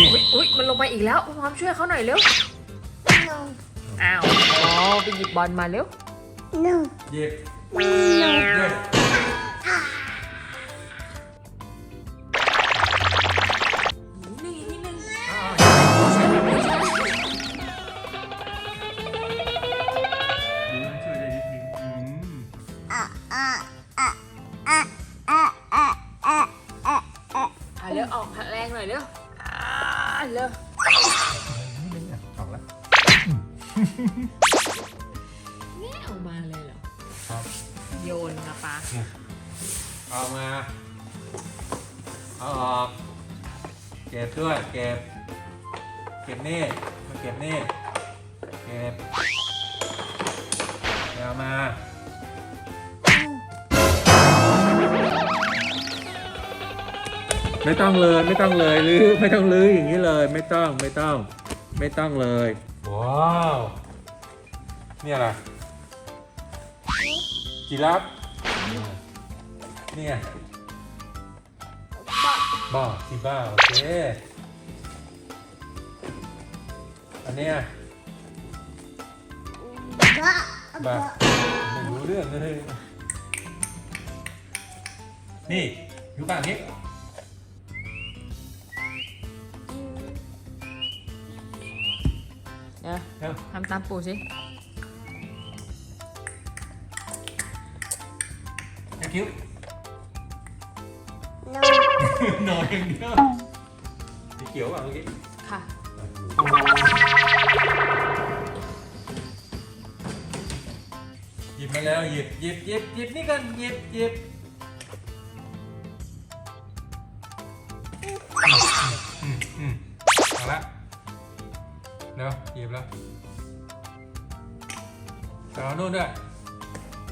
อุ๊ยมันลงไปอีกแล้วพร้อมช่วยเขาหน่อยเร็วอ้าวอ๋อไปหยิบบอลมาเร็ว no หยิบหยิบหนี่นี่นี่ช่วยได้นิดนึงอืมอะเร็วออกแรงหน่อยเร็ว อ่าเร็วนิดนึงอะออกแล้วแง่ออกมาเลยเหรอ ครับโยนนะปาเอามาเอาออกเก็บด้วยเก็บ เก็บนี่มาเก็บนี่เก็บเอามา ไม่ต้องเลยไม่ต้องเลยหรือไม่ต้องลื้ออย่างนี้เลย ไม่ต้องไม่ต้อง ไม่ต้องเลยว้าวนี่อะไรจีรับเนี่ยบ้าจีบ้าโอเคอันเนี้ยบ้าบ้าไม่รู้เรื่องเลยนี่อยู่ฝั่งนี้ เดี๋ยวเร็ว ทำตามปู่สิไอคิ้ว no นอนอย่างเดียวสีเขียวอะเมื่อกี้ค่ะ หยิบมาแล้วหยิบหยิบหยิบหยิบนี่กันหยิบหยิบ ดี๋ยวหยิบแล้วเอาโน่นด้วย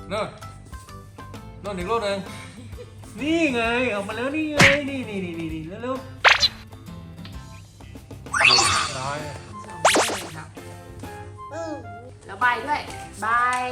โน่นโน่นอีกรูปหนึ่งนี่ไงออกมาแล้วนี่ไงนี่นี่นี่นี่นี่เร็วๆร้อย สองเลยครับ แล้วใบด้วย บาย